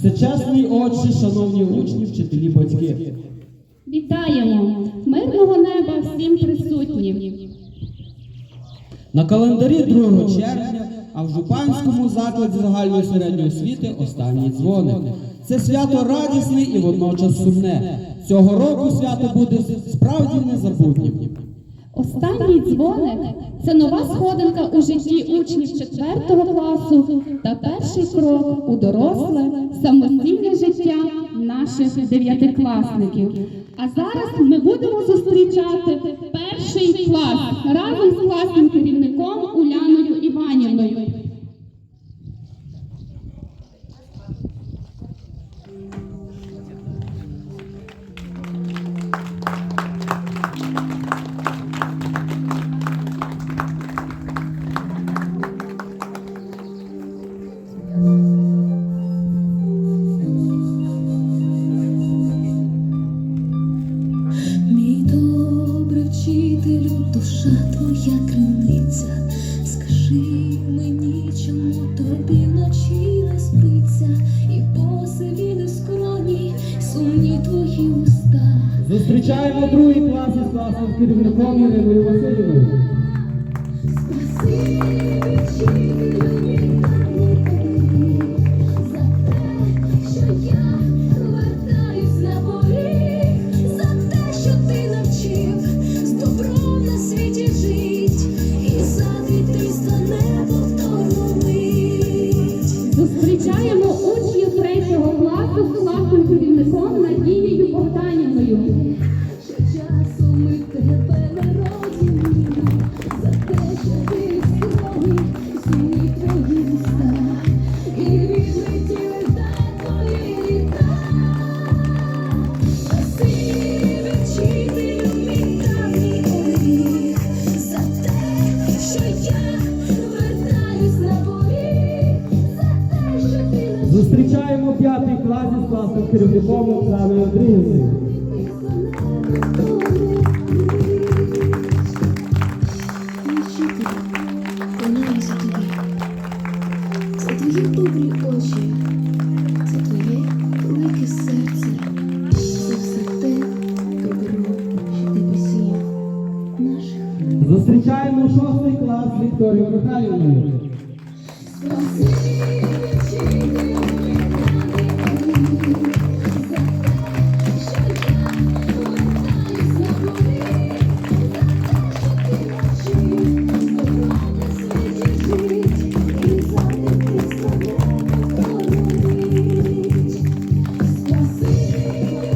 Всечесний отче, шановні учні, вчителі, батьки. Вітаємо! Мирного неба всім присутнім! На календарі 2 червня, а в Жупанському закладі загальної середньої освіти останній дзвоник. Це свято радісне і водночас сумне. Цього року свято буде справді незабутнім. Останній дзвоник це нова сходинка у житті учнів 4 класу та перший крок у доросле самостійне життя наших дев'ятикласників. А зараз ми будемо зустрічати перший клас разом з класним керівником Уляною Іванівною. Душа твоя криниця, скажи мені, чому тобі вночі не спиться, і посивіли скроні, сумні твої уста. Зустрічаємо другий клас із класним керівником Іриною Васильівною. Зустрічаємо п'ятий клас із класним керівником Оксаною Андріївною. Кланяюся тобі. За твої добрі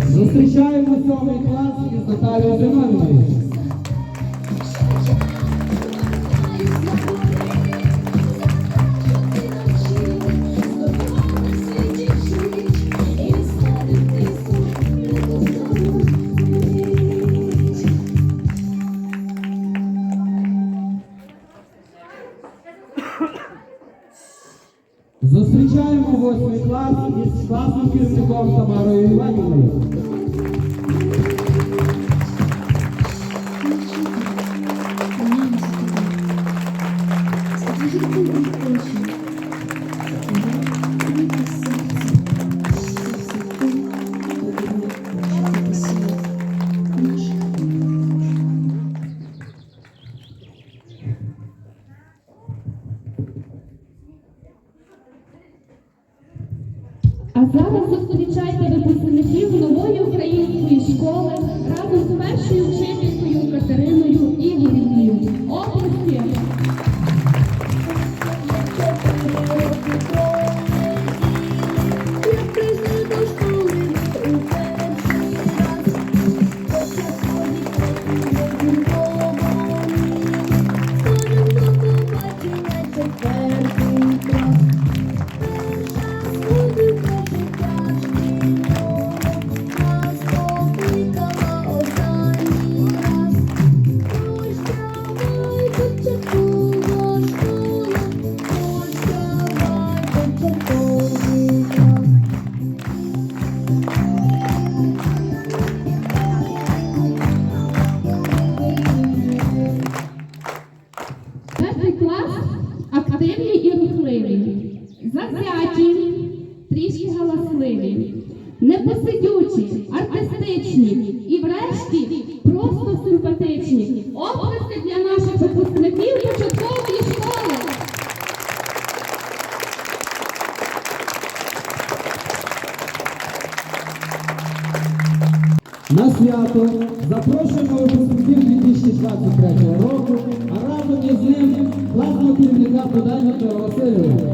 Зустрічаємо сьомий клас із Наталією Зиновіною. Восьмий клас із класним керівником Тамарою Іванівною. Зустрічайте випускників нової української школи разом з першою вчителькою Катериною Ігорівною. Оплески! Я прийшла непосидючі, артистичні і, врешті, просто симпатичні. Оплески для наших випускників початкової школи. На свято запрошуємо випускників 2023 року, а разом із ним класного керівника Богдана Васильова.